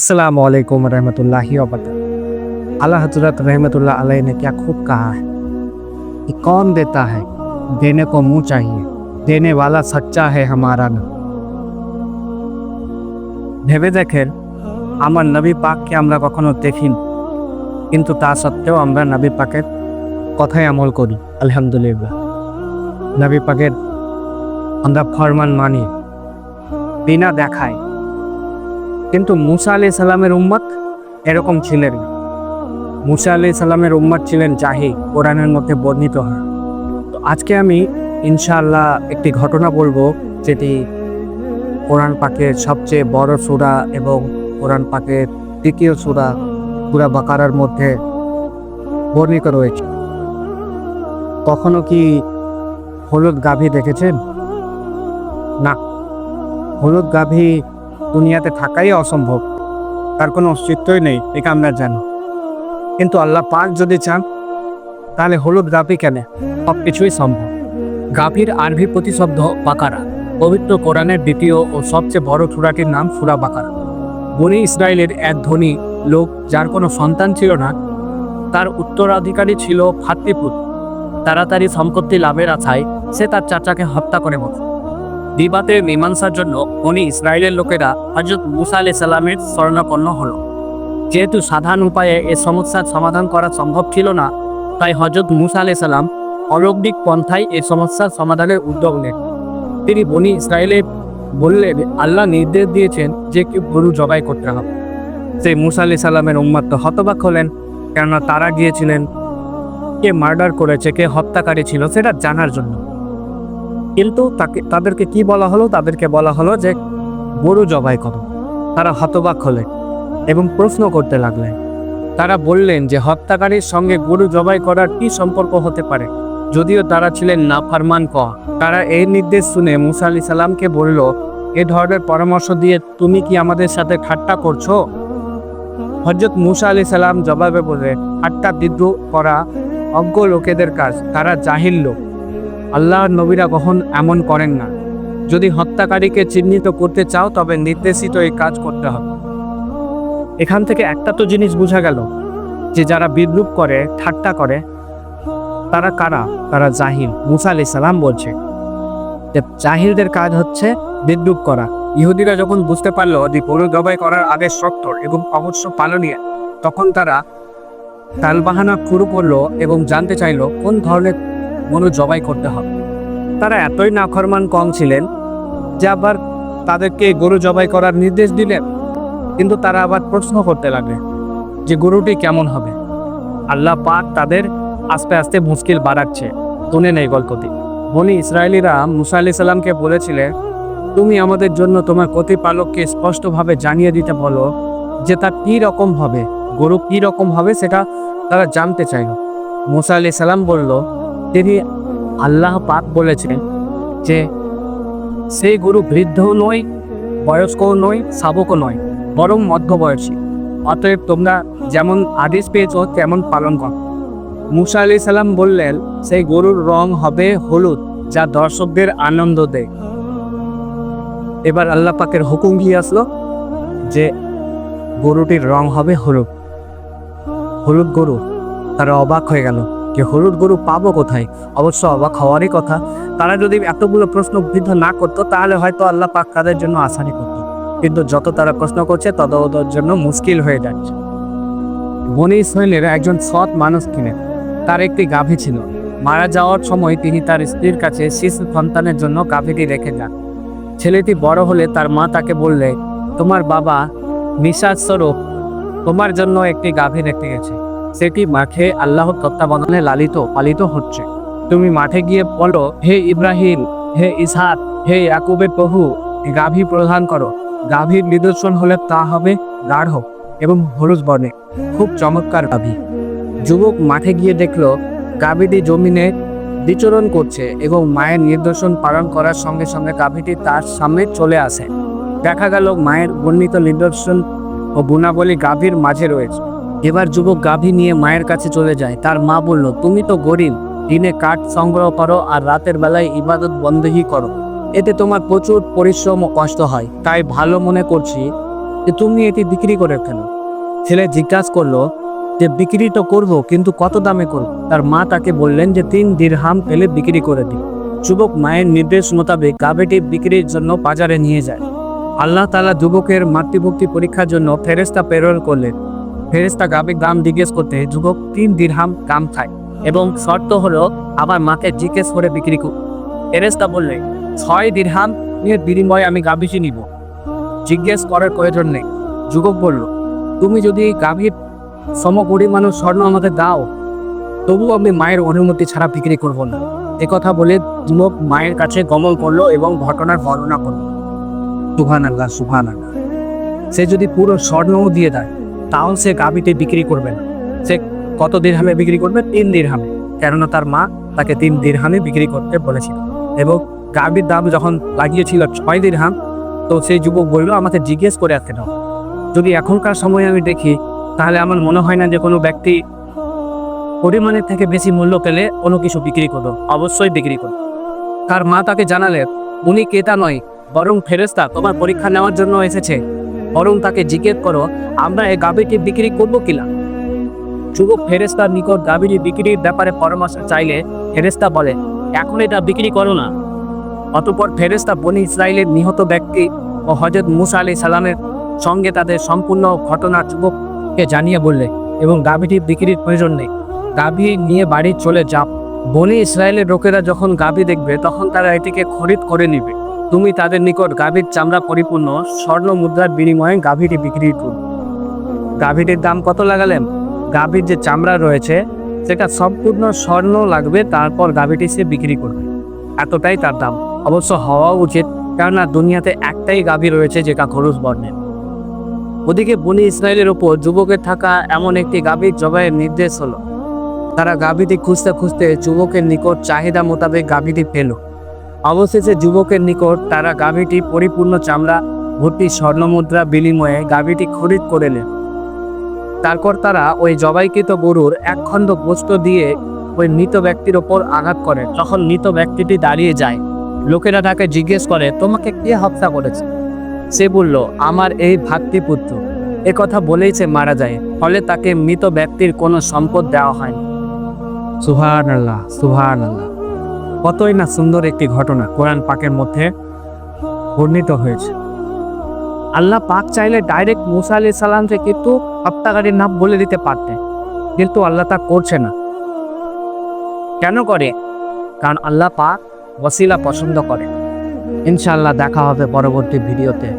अस्सलाम वालेकुम रहमतुल्लाहि व बरकातहू अल्लाह हजरत रहमतुल्लाह अलैह ने क्या खूब कहा है कि कौन देता है देने को मुंह चाहिए देने वाला सच्चा है हमारा না ভেবে দেখেন আমার নবী পাককে আমরা কখনো দেখিনি কিন্তু তা সত্ত্বেও আমরা নবী পাকের কথায় আমল করি আলহামদুলিল্লাহ নবী পাকের আমরা ফরমান মানি বিনা দেখায় কিন্তু মুসা আলি সাল্লামের উম্মত এরকম ছিলেন না। মুসা আলি সাল্লামের উম্মত ছিলেন জাহি, কোরআনের মধ্যে বর্ণিত হয়। তো আজকে আমি ইনশাআল্লাহ একটি ঘটনা বলব, যেটি কোরআন পাকের সবচেয়ে বড় সুরা এবং কোরআন পাকের তৃতীয় সুরা পুরা বাকারার মধ্যে বর্ণিত রয়েছে। কখনো কি হলুদ গাভী দেখেছেন? না। হলুদ গাভী দুনিয়াতে থাকাই অসম্ভব। তার কোনো অস্তিত্বই নেই, এটা আমরা জানি। কিন্তু আল্লাহ পাক যদি চান, তাহলে হলুদ গাভী কেন? সব কিছুই সম্ভব। গাভীর আরবি প্রতিশব্দ বাকারা। পবিত্র কোরআনের দ্বিতীয় ও সবচেয়ে বড় সুরাটির নাম সুরা বাকারা। বনি ইসরায়েলের এক ধনী লোক, যার কোনো সন্তান ছিল না, তার উত্তরাধিকারী ছিল ভাতৃপুত তাড়াতাড়ি সম্পত্তি লাভের আশায় সে তার চাচাকে হত্যা করে বসে। বিবাদের মীমাংসার জন্য উনি ইসরায়েলের লোকেরা হজরত মুসা আলি সাল্লামের স্মরণাপন্ন হলো। যেহেতু সাধারণ উপায়ে এ সমস্যার সমাধান করা সম্ভব ছিল না, তাই হজরত মুসা আলি সাল্লাম অলৌকিক পন্থায় এই সমস্যার সমাধানের উদ্যোগ নেন। তিনি বনি ইসরায়েলে বললেন, আল্লাহ নির্দেশ দিয়েছেন যে কেউ গরু জবাই করতে হবে। সেই মুসা আলি সাল্লামের উম্মাদ তো হতবাক হলেন, কেননা তারা গিয়েছিলেন, কে মার্ডার করেছে, কে হত্যাকারী ছিল, সেটা জানার জন্য। কিন্তু তাকে, তাদেরকে কি বলা হলো? তাদেরকে বলা হলো যে, গরু জবাই করো। তারা হতবাক হলেন এবং প্রশ্ন করতে লাগলেন তারা বললেন যে, হত্যাকারীর সঙ্গে গরু জবাই করার কি সম্পর্ক হতে পারে? যদিও তারা ছিলেন না ফারমান ক। তারা এই নির্দেশ শুনে মুসা আলি সাল্লামকে বলল, এ ধরনের পরামর্শ দিয়ে তুমি কি আমাদের সাথে ঠাট্টা করছ? হজরত মুসা আলি সাল্লাম জবাবে বলে ঠাট্টা বিদ্রুপ করা অজ্ঞ লোকেদের কাজ। তারা জাহিল লোক। আল্লাহর নবীরা কখন এমন করেন না। যদি হত্যাকারীকে চিহ্নিত করতে চাও, তবে নির্দেশিত এই কাজ করতে হবে। এখান থেকে একটা তো জিনিস বোঝা গেল, যে যারা বিদ্রুপ করে, ঠাট্টা করে, তারা কারা? তারা জাহিল। মুসা আলি সালাম বলছে যে, জাহিলদের কাজ হচ্ছে বিদ্রুপ করা। ইহুদিরা যখন বুঝতে পারল যে গরু জবাই করার আদেশ শক্ত এবং অবশ্য পালনীয়, তখন তারা তালবাহানা শুরু করল এবং জানতে চাইলো কোন ধরনের গরু জবাই করতে হবে। তারা এতই নাখরমান কম ছিলেন যে আবার তাদেরকে গরু জবাই করার নির্দেশ দিলেন। কিন্তু তারা আবার প্রশ্ন করতে লাগলেন যে গরুটি কেমন হবে? আল্লাহ পাক তাদের আস্তে আস্তে মুশকিল বাড়াচ্ছে। শুনে নেই গল্পটি। বনি ইসরায়েলিরা মুসা আলি সাল্লামকে বলেছিলেন, তুমি আমাদের জন্য তোমার প্রতিপালককে স্পষ্টভাবে জানিয়ে দিতে বলো যে তা কী রকম হবে, গরু কী রকম হবে সেটা তারা জানতে চাইল। মুসা আলি সাল্লাম বলল তিনি আল্লাহ পাক বলেছেন যে সেই গরু বৃদ্ধও নয়, বয়স্কও নয়, শাবকও নয়, বরং মধ্যবয়সী। অতএব তোমরা যেমন আদেশ পেয়েছ, তেমন পালন কর। মুসা আলি সাল্লাম বললেন সেই গরুর রং হবে হলুদ, যা দর্শকদের আনন্দ দেয়। এবার আল্লাহ পাকের হুকুম গিয়ে আসলো? যে গরুটির রং হবে হলুদ। হলুদ গরু, তারা অবাক হয়ে গেল। যে হলুদ গরু পাবো কোথায়? অবশ্য অবাক হওয়ারই কথা। তারা যদি এতগুলো প্রশ্ন বিদ্ধ না করতো, তাহলে হয়তো আল্লাহ পাক তাদের জন্য আসানি করতো। কিন্তু যত তারা প্রশ্ন করছে, তত ওদের জন্য মুশকিল হয়ে যাচ্ছে। বনি ইসরায়েলের একজন সৎ মানুষ কিনে তার একটি গাভী ছিল। মারা যাওয়ার সময় তিনি তার স্ত্রীর কাছে শিশু সন্তানের জন্য গাভীটি রেখে যান। ছেলেটি বড় হলে তার মা তাকে বললে, তোমার বাবা নিঃশ্বাস স্বরূপ, তোমার জন্য একটি গাভী রেখে গেছে। সেটি মাঠে আল্লাহর তত্ত্বাবধানে লালিত, পালিত হচ্ছে। তুমি মাঠে গিয়ে বলো, হে ইব্রাহিম, হে ইসহাক, হে ইয়াকুবের প্রভু, গাভী প্রদান করো। গাভীর নিদর্শন হলে তা হবে গাঢ় এবং হলুদ বর্ণে। খুব চমৎকার গাভী। যুবক মাঠে গিয়ে দেখল, গাভীটি জমিনে বিচরণ করছে এবং মায়ের নির্দেশন পালন করার সঙ্গে সঙ্গে গাভীটি তার সামনে চলে আসে। দেখা গেল মায়ের বর্ণিত নিদর্শন ও গুণাবলী গাভীর মাঝে রয়েছে। এবার যুবক গাভী নিয়ে মায়ের কাছে চলে যায়। তার মা বলল, তুমি তো গরিব, দিনে কাঠ সংগ্রহ করো আর রাতের বেলায় ইবাদত বন্দী করো। এতে তোমার প্রচুর পরিশ্রম ও কষ্ট হয়। তাই ভালো মনে করছি যে তুমি এটি বিক্রি করে কেন ছেলে জিজ্ঞাসা করল, যে বিক্রি তো করব, কিন্তু কত দামে করব? তার মা তাকে বললেন যে, তিন দিরহাম পেলে বিক্রি করে দিই। যুবক মায়ের নির্দেশ মোতাবেক গাভীটি বিক্রির জন্য বাজারে নিয়ে যায়। আল্লাহ তালা যুবকের মাতৃভক্তি পরীক্ষার জন্য ফেরেস্তা প্রেরণ করলেন। ফেরেস্তা গাভীর দাম জিজ্ঞেস করতে, যুবক, তিন দিরহাম কাম খায় এবং শর্ত হলো আবার মাকে জিজ্ঞেস করে বিক্রি করব ফেরেস্তা বললে, ছয় দিরহাম এর বিনিময়ে আমি গাভীটি নিব। জিজ্ঞেস করার প্রয়োজন নেই। যুবক বলল, তুমি যদি গাভীর সম পরিমাণ স্বর্ণ আমাকে দাও তবু আমি মায়ের অনুমতি ছাড়া বিক্রি করব না। কথা বলে যুবক মায়ের কাছে গমন করল এবং ঘটনার বর্ণনা করল। সুহান আল্লাহ সুহান আল্লাহ সে যদি পুরো স্বর্ণও দিয়ে দেয় তাও সে গাভীতে বিক্রি করবে না। সে কত দিরহামে বিক্রি করবে? তিন দিরহামে। কেননা তার মা তাকে তিন দিরহামে বিক্রি করতে বলেছিল। এবং গাভীর দাম যখন লাগিয়েছিল ছয় দিরহাম, তো সেই যুবক বলল, আমাকে জিজ্ঞেস করে আসতে দাও। যদি এখনকার সময় আমি দেখি, তাহলে আমার মনে হয় না যে কোনো ব্যক্তি পরিমাণের থেকে বেশি মূল্য পেলে কোনো কিছু বিক্রি করব। অবশ্যই বিক্রি করব। তার মা তাকে জানালেন উনি ক্রেতা নয়, বরং ফেরেস্তা তোমার পরীক্ষা নেওয়ার জন্য এসেছে। বরং তাকে জিজ্ঞেস করো, আমরা এই গাভীটি বিক্রি করব কিনা যুবক ফেরেস্তার নিকট গাভীটি বিক্রির ব্যাপারে পরামর্শ চাইলে ফেরেস্তা বলে, এখন এটা বিক্রি করো না। অতপর ফেরেস্তা বনি ইসরায়েলের নিহত ব্যক্তি ও হজরত মুসা আলি সালামের সঙ্গে তাদের সম্পূর্ণ ঘটনা যুবককে জানিয়ে বললে, এবং গাভীটি বিক্রির প্রয়োজন নেই। গাভী নিয়ে বাড়ি চলে যাও। বনি ইসরায়েলের লোকেরা যখন গাভী দেখবে, তখন তারা এটিকে খরিদ করে নেবে। তুমি তাদের নিকট গাভীর চামড়া পরিপূর্ণ স্বর্ণ মুদ্রার বিনিময়ে গাভীটি বিক্রি করবে গাভীটির দাম কত লাগালেন গাভীর যে চামড়া রয়েছে, সেটা সম্পূর্ণ স্বর্ণ লাগবে, তারপর গাভীটি সে বিক্রি করবে। এতটাই তার দাম। অবশ্য হওয়া উচিত, কেননা দুনিয়াতে একটাই গাভী রয়েছে, যেটা খরচ বর্ণের। ওদিকে বনি ইসরায়েলের ওপর যুবকের থাকা এমন একটি গাভীর জবাইয়ের নির্দেশ হলো। তারা গাভীটি খুঁজতে খুঁজতে যুবকের নিকট চাহিদা মোতাবেক গাভীটি পেল। অবশেষে যুবকের নিকট তারা গাভীটি পরিপূর্ণ চামড়া ভর্তি স্বর্ণমুদ্রা বিনিময়ে গাভীটি খরিদ করে নেন তারপর তারা ওই জবাইকৃত গরুর এক খণ্ড গোস্ত দিয়ে ওই মৃত ব্যক্তির ওপর আঘাত করে। তখন মৃত ব্যক্তিটি দাঁড়িয়ে যায়। লোকেরা তাকে জিজ্ঞেস করে, তোমাকে কে হত্যা করেছে? সে বলল, আমার এই ভাতৃপুত্র। এ কথা বলেই সে মারা যায়। ফলে তাকে মৃত ব্যক্তির কোনো সম্পদ দেওয়া হয়নি। সুহান আল্লাহ সুহান আল্লাহ কতই না সুন্দর একটি ঘটনা কোরআন পাকের মধ্যে বর্ণিত হয়েছে। আল্লাহ পাক চাইলে ডাইরেক্ট মুসা আলি সালামকে কিন্তু হত্যাকারীর নাম বলে দিতে পারতেন, কিন্তু আল্লাহ তা করছে না। কেন করে? কারণ আল্লাহ পাক ওসিলা পছন্দ করে ইনশাল্লাহ দেখা হবে পরবর্তী ভিডিওতে।